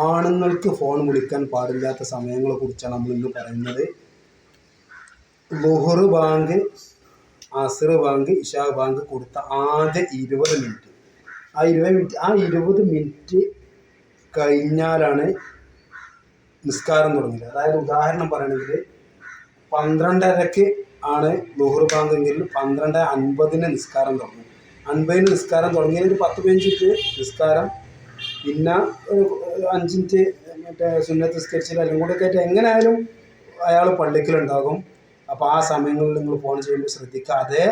ആണുങ്ങൾക്ക് ഫോൺ വിളിക്കാൻ പാടില്ലാത്ത സമയങ്ങളെ കുറിച്ചാണ് നമ്മൾ ഇന്ന് പറയുന്നത്. ലുഹർ ബാങ്ക് അസർ ബാങ്ക് ഇഷാ ബാങ്ക് കൊടുത്ത ആദ്യ ഇരുപത് മിനിറ്റ്. ആ ഇരുപത് മിനിറ്റ് ആ ഇരുപത് മിനിറ്റ് കഴിഞ്ഞാലാണ് നിസ്കാരം തുടങ്ങിയത്. അതായത് ഉദാഹരണം പറയണമെങ്കിൽ പന്ത്രണ്ടരക്ക് ആണ് ലുഹർ ബാങ്ക് എങ്കിൽ പന്ത്രണ്ട് അൻപതിന് നിസ്കാരം തുടങ്ങും. അൻപതിന് നിസ്കാരം തുടങ്ങി ഒരു പത്ത് പതിനഞ്ചിട്ട് നിസ്കാരം പിന്നെ ഒരു അഞ്ച് മിനിറ്റ് മറ്റേ സുന്നത്ത് നിസ്കരിച്ചിട്ട് എല്ലാം കൂടെ ഒക്കെ ആയിട്ട് എങ്ങനെയായാലും അയാൾ പള്ളിക്കലുണ്ടാകും. അപ്പോൾ ആ സമയങ്ങളിൽ നിങ്ങൾ ഫോൺ ചെയ്യുമ്പോൾ ശ്രദ്ധിക്കുക. അതേ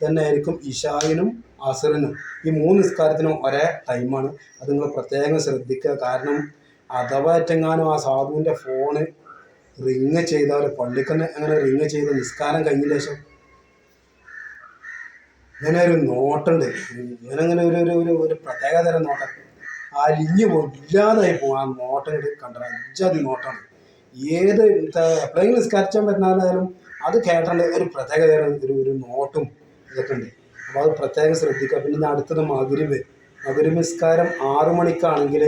തന്നെ ആയിരിക്കും ഇഷായിനും അസറിനും. ഈ മൂന്ന് നിസ്കാരത്തിനും ഒരേ ടൈമാണ് അത് നിങ്ങൾ പ്രത്യേകം ശ്രദ്ധിക്കുക. കാരണം അഥവാ ഏറ്റെങ്ങാനും ആ സാധുവിന്റെ ഫോണ് റിങ് ചെയ്താൽ പള്ളിക്കന്നെ അങ്ങനെ റിങ് ചെയ്ത് നിസ്കാരം കഴിഞ്ഞ ശേഷം ഇങ്ങനെ ഒരു നോട്ടുണ്ട്. ഇങ്ങനെ ഇങ്ങനെ ഒരു ഒരു ഒരു പ്രത്യേക തരം നോട്ടം. അലിഞ്ഞു പോകും ഇല്ലാതായി പോകും ആ നോട്ടം ഇത് കണ്ടത് അഞ്ചാതി നോട്ടാണ്. ഏത് എപ്പോഴെങ്കിലും സ്കരച്ചാൻ പറ്റുന്നാലും അത് കേട്ടേണ്ട ഒരു പ്രത്യേക തരം ഒരു ഒരു നോട്ടും ഇതൊക്കെ ഉണ്ട്. അപ്പോൾ അത് പ്രത്യേകം ശ്രദ്ധിക്കുക. പിന്നെ അടുത്തത് മകുരിബ് മകുരി നിസ്കാരം ആറു മണിക്കാണെങ്കിൽ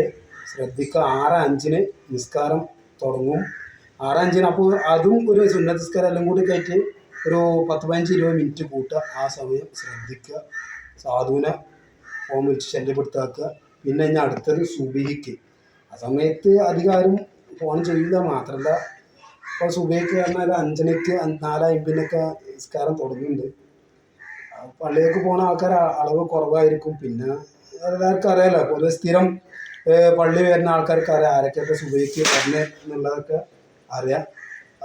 ശ്രദ്ധിക്കുക. ആറ് അഞ്ചിന് നിസ്കാരം തുടങ്ങും. ആറ് അഞ്ചിന് അപ്പോൾ അതും ഒരു സുന്നത്ത് നിസ്കാരം എല്ലാം കൂടി കയറ്റി ഒരു പത്ത് പതിനഞ്ച് ഇരുപത് മിനിറ്റ് കൂട്ടുക. ആ സമയം ശ്രദ്ധിക്കുക. സാധുവിനെ ഫോം വിളിച്ച് ശല്യപ്പെടുത്താക്കുക. പിന്നെ ഇനി അടുത്തത് സുബിക്ക് ആ സമയത്ത് അധികാരം ഫോൺ ചെയ്യില്ല മാത്രമല്ല ഇപ്പോൾ സുബൈക്ക് പറഞ്ഞാൽ അഞ്ചണിക്ക് നാല് നിസ്കാരം തുടങ്ങുന്നുണ്ട്. പള്ളിയിലേക്ക് പോണ ആൾക്കാർ അളവ് കുറവായിരിക്കും. പിന്നെ എല്ലാവർക്കും അറിയാലോ പൊതുവെ സ്ഥിരം പള്ളി വരുന്ന ആൾക്കാർക്ക് അറിയാം ആരൊക്കെയൊക്കെ സുബൈക്ക് വരുന്നത് എന്നുള്ളതൊക്കെ അറിയാം.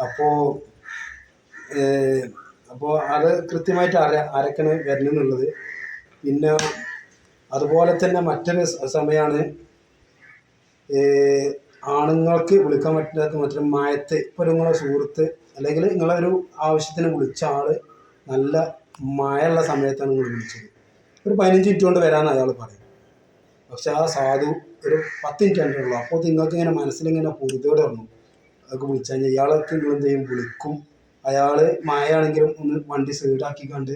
അപ്പോൾ അപ്പോൾ അത് കൃത്യമായിട്ട് അറിയാം ആരൊക്കെയാണ് വരുന്നതെന്നുള്ളത് പിന്നെ അതുപോലെ തന്നെ മറ്റൊരു സമയമാണ് ആണുങ്ങൾക്ക് വിളിക്കാൻ പറ്റാത്ത മറ്റൊരു മയത്ത്. ഇപ്പോൾ നിങ്ങളെ സുഹൃത്ത് അല്ലെങ്കിൽ നിങ്ങളെ ഒരു ആവശ്യത്തിന് വിളിച്ച ആൾ നല്ല മഴയുള്ള സമയത്താണ് നിങ്ങൾ വിളിച്ചത്. ഒരു പതിനഞ്ച് മിനിറ്റ് കൊണ്ട് വരാമെന്ന് അയാൾ പറയും. പക്ഷെ ആ സാധു ഒരു പത്ത് മിനിറ്റ് കണ്ടുള്ളൂ അപ്പോൾ നിങ്ങൾക്ക് ഇങ്ങനെ മനസ്സിലിങ്ങനെ പൊരുതോടെ വന്നു അതൊക്കെ വിളിച്ചാൽ ഇയാളൊക്കെ നിങ്ങൾ എന്ത് ചെയ്യും? വിളിക്കും. അയാൾ മഴയാണെങ്കിലും ഒന്ന് വണ്ടി സൈഡാക്കി കണ്ട്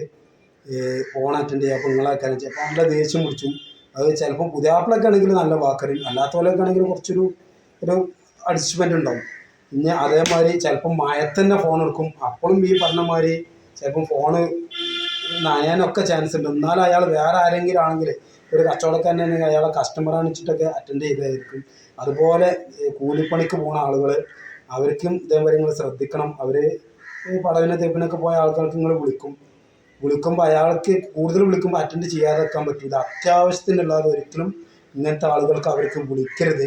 ഫോൺ അറ്റൻഡ് ചെയ്യുക അപ്പോൾ നിങ്ങളാക്കാൻ ചിലപ്പോൾ നല്ല ദേഷ്യം പിടിച്ചും. അത് ചിലപ്പോൾ പുതിയാപ്പിളൊക്കെ ആണെങ്കിൽ നല്ല വാക്കറിയും അല്ലാത്തവരൊക്കെ ആണെങ്കിൽ കുറച്ചൊരു ഒരു അഡ്ജസ്റ്റ്മെന്റ് ഉണ്ടാവും. പിന്നെ അതേമാതിരി ചിലപ്പം മയത്തന്നെ ഫോൺ എടുക്കും. അപ്പോഴും ഈ പറഞ്ഞ മാതിരി ചിലപ്പം ഫോണ് നനയാനൊക്കെ ചാൻസ് ഉണ്ട്. എന്നാലും അയാൾ വേറെ ആരെങ്കിലും ആണെങ്കിൽ ഒരു കച്ചവടക്കാരൻ തന്നെ അയാളെ കസ്റ്റമറാണ് വെച്ചിട്ടൊക്കെ അറ്റൻഡ് ചെയ്തായിരിക്കും. അതുപോലെ കൂലിപ്പണിക്ക് പോകുന്ന ആളുകൾ അവർക്കും ഇതേമാതിരി നിങ്ങൾ ശ്രദ്ധിക്കണം. അവർ പടവിനെ തെപ്പിനൊക്കെ പോയ ആൾക്കാർക്ക് നിങ്ങൾ വിളിക്കും. വിളിക്കുമ്പോൾ അയാൾക്ക് കൂടുതൽ വിളിക്കുമ്പോൾ അറ്റൻഡ് ചെയ്യാതെ വെക്കാൻ പറ്റില്ല അത്യാവശ്യത്തിനുള്ളത് ഒരിക്കലും ഇങ്ങനത്തെ ആളുകൾക്ക് അവർക്ക് വിളിക്കരുത്.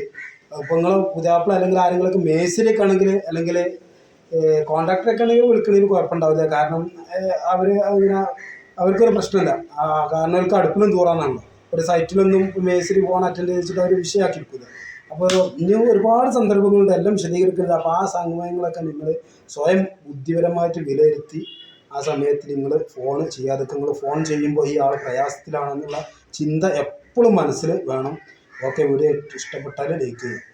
അപ്പോൾ നിങ്ങൾ പുതിയാപ്പിള അല്ലെങ്കിൽ ആരെങ്കിലും മേസിലേക്ക് ആണെങ്കിൽ അല്ലെങ്കിൽ കോൺട്രാക്ടറൊക്കെ ആണെങ്കിൽ വിളിക്കണതിന് കുഴപ്പമുണ്ടാവില്ല. കാരണം അവർ ഇങ്ങനെ അവർക്കൊരു പ്രശ്നമില്ല. കാരണം അവർക്ക് അടുപ്പിലും ദൂരാന്നാണല്ലോ ഒരു സൈറ്റിലൊന്നും മേസിരി ഫോൺ അറ്റൻഡ് ചെയ്തിട്ട് അവർ വിഷയമാക്കി എടുക്കില്ല അപ്പോൾ ഇനി ഒരുപാട് സന്ദർഭങ്ങളുണ്ട്. എല്ലാം വിശദീകരിക്കുന്നത് അപ്പോൾ ആ സമയങ്ങളൊക്കെ നിങ്ങൾ സ്വയം ബുദ്ധിപരമായിട്ട് വിലയിരുത്തി ആ സമയത്ത് നിങ്ങൾ ഫോൺ ചെയ്യാതെ നിങ്ങൾ ഫോൺ ചെയ്യുമ്പോൾ ഈ ആൾ പ്രയാസത്തിലാണെന്നുള്ള ചിന്ത എപ്പോഴും മനസ്സിൽ വേണം. ഓക്കെ വീഡിയോ ഇഷ്ടപ്പെട്ടാൽ ലൈക്ക് ചെയ്യുക.